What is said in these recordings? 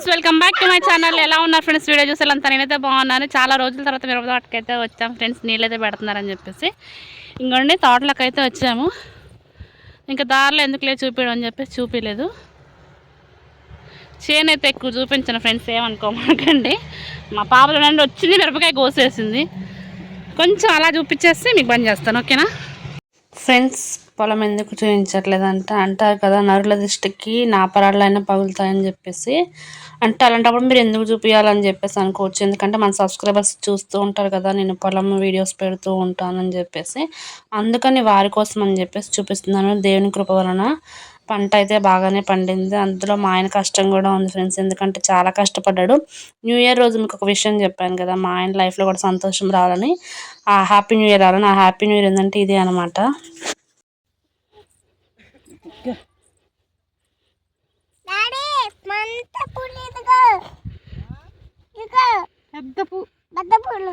Friends welcome back to my channel. ఎలా ఉన్నారు friends? Video చూసేలంతా నేనైతే బాగున్నాను. చాలా రోజుల తర్వాత మీరు అయితే వచ్చాము ఫ్రెండ్స్ నీళ్ళైతే పెడుతున్నారని చెప్పేసి. ఇంకోండి తోటలకు అయితే వచ్చాము. ఇంకా దారిలో ఎందుకు లేదు చూపించడం అని చెప్పేసి చూపించలేదు చేను అయితే ఎక్కువ చూపించాను ఫ్రెండ్స్ ఏమనుకోమాకండి. మా పాపలు నుండి వచ్చింది మిరపకాయ కోసేసింది. కొంచెం అలా చూపించేస్తే మీకు బంద్ చేస్తాను ఓకేనా? ఫ్రెండ్స్ పొలం ఎందుకు చూపించట్లేదంట అంటారు కదా నరుల దృష్టికి నాపరాళ్ళైనా పగులుతాయని చెప్పేసి. అంటే అలాంటప్పుడు మీరు ఎందుకు చూపించాలని చెప్పేసి అనుకోవచ్చు. ఎందుకంటే మన సబ్స్క్రైబర్స్ చూస్తూ ఉంటారు కదా నేను పొలం వీడియోస్ పెడుతూ ఉంటానని చెప్పేసి. అందుకని వారి కోసం అని చెప్పేసి చూపిస్తున్నాను. దేవుని కృప వలన పంట అయితే బాగానే పండింది. అందులో మా ఆయన కష్టం కూడా ఉంది ఫ్రెండ్స్. ఎందుకంటే చాలా కష్టపడ్డాడు. న్యూ ఇయర్ రోజు మీకు ఒక విషయం చెప్పాను కదా మా ఆయన లైఫ్లో కూడా సంతోషం రావాలని. ఆ హ్యాపీ న్యూ ఇయర్ రావాలని. ఆ హ్యాపీ న్యూ ఇయర్ ఏంటంటే ఇదే అనమాట పెద్ద పూ పెద్ద పూలు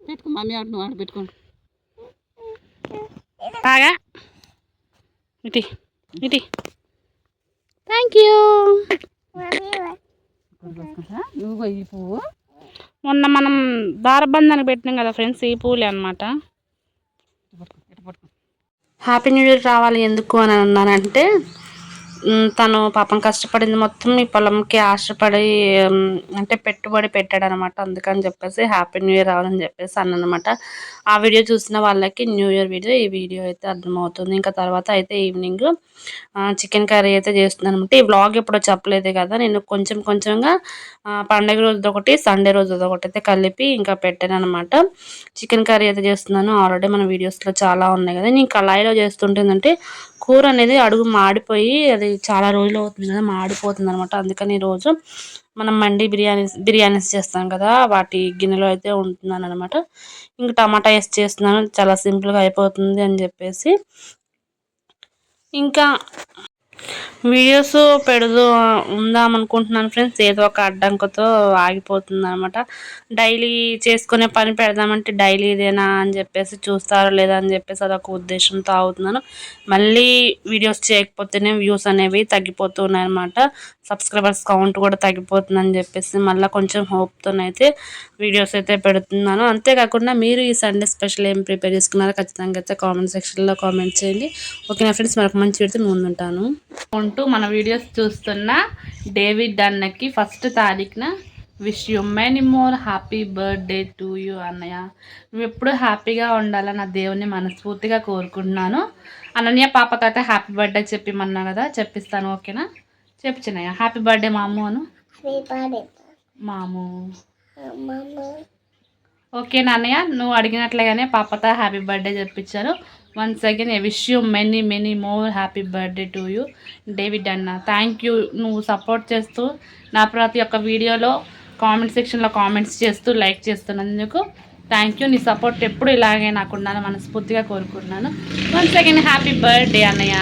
పెట్టుకో మమ్మీ ఆడు నువ్వు ఆడు పెట్టుకోండి. బాగా ఇటీ. ఇటీ. థ్యాంక్ యూ ఈ పువ్వు. మొన్న మనం దారబంధానికి పెట్టినాం కదా ఫ్రెండ్స్ ఈ పూలే అనమాట హ్యాపీ న్యూ ఇయర్ రావాలి ఎందుకు అని అన్నానంటే తను పాపం కష్టపడింది మొత్తం ఈ పొలంకి ఆశపడి అంటే పెట్టుబడి పెట్టాడు అనమాట అందుకని చెప్పేసి హ్యాపీ న్యూ ఇయర్ రావాలని చెప్పేసి అన్నమాట ఆ వీడియో చూసిన వాళ్ళకి న్యూ ఇయర్ వీడియో ఈ వీడియో అయితే అర్థమవుతుంది. ఇంకా తర్వాత అయితే ఈవినింగ్ చికెన్ కర్రీ అయితే చేస్తున్నాను అనమాట ఈ వ్లాగ్ ఎప్పుడో చెప్పలేదు కదా నేను కొంచెం కొంచెంగా పండగ రోజుది ఒకటి సండే రోజు ఒకటి అయితే కలిపి ఇంకా పెట్టాను అనమాట చికెన్ కర్రీ అయితే చేస్తున్నాను. ఆల్రెడీ మన వీడియోస్లో చాలా ఉన్నాయి కదా. నేను కళాయిలో చేస్తుంటుందంటే కూర అనేది అడుగు మాడిపోయి అది చాలా రోజులు అవుతుంది కదా మాడిపోతుంది అనమాట అందుకని ఈరోజు మనం మండి బిర్యానీస్ బిర్యానీస్ చేస్తాం కదా వాటి గిన్నెలో అయితే ఉంటున్నాను అనమాట ఇంక టమాటా వేసి చేస్తున్నాను చాలా సింపుల్గా అయిపోతుంది అని చెప్పేసి. ఇంకా వీడియోస్ పెడదు ఉందాం అనుకుంటున్నాను ఫ్రెండ్స్. ఏదో ఒక అడ్డంకుతో ఆగిపోతుంది అనమాట డైలీ చేసుకునే పని పెడదామంటే డైలీ ఇదేనా అని చెప్పేసి చూస్తారో లేదా అని చెప్పేసి అదొక ఉద్దేశంతో అవుతున్నాను మళ్ళీ వీడియోస్ చేయకపోతేనే వ్యూస్ అనేవి తగ్గిపోతున్నాయి అనమాట సబ్స్క్రైబర్స్ కౌంట్ కూడా తగ్గిపోతుందని చెప్పేసి మళ్ళీ కొంచెం హోప్తోనైతే వీడియోస్ అయితే పెడుతున్నాను. అంతేకాకుండా మీరు ఈ సండే స్పెషల్ ఏం ప్రిపేర్ చేసుకున్నారో ఖచ్చితంగా అయితే కామెంట్ సెక్షన్లో కామెంట్ చేయండి. ఓకే నా ఫ్రెండ్స్? మరొక మంచి వీడితే ముందుంటాను. ఉంటూ మన వీడియోస్ చూస్తున్న డేవిడ్ అన్నకి ఫస్ట్ తారీఖున wish you many more happy birthday to you అన్నయ్య. నువ్వు ఎప్పుడు హ్యాపీగా ఉండాలని నా దేవుని మనస్ఫూర్తిగా కోరుకుంటున్నాను. అనన్య పాపకైతే హ్యాపీ బర్త్డే చెప్పిమన్నా కదా చెప్పిస్తాను ఓకేనా? చెప్పు చిన్నయ్య. హ్యాపీ బర్త్డే మాము. అను మాము. ఓకే నాన్నయ్య నువ్వు అడిగినట్లుగానే పాపతో happy birthday చెప్పించాను once again I wish you many many more happy birthday to you David అన్న. థ్యాంక్ యూ నువ్వు సపోర్ట్ చేస్తూ నా ప్రతి ఒక్క వీడియోలో కామెంట్ సెక్షన్లో కామెంట్స్ చేస్తూ లైక్ చేస్తున్నందుకు థ్యాంక్ యూ నీ సపోర్ట్ ఎప్పుడు ఇలాగే నాకు ఉండాలని మనస్ఫూర్తిగా కోరుకుంటున్నాను. వన్స్ అగైన్ హ్యాపీ బర్త్డే అన్నయ్య.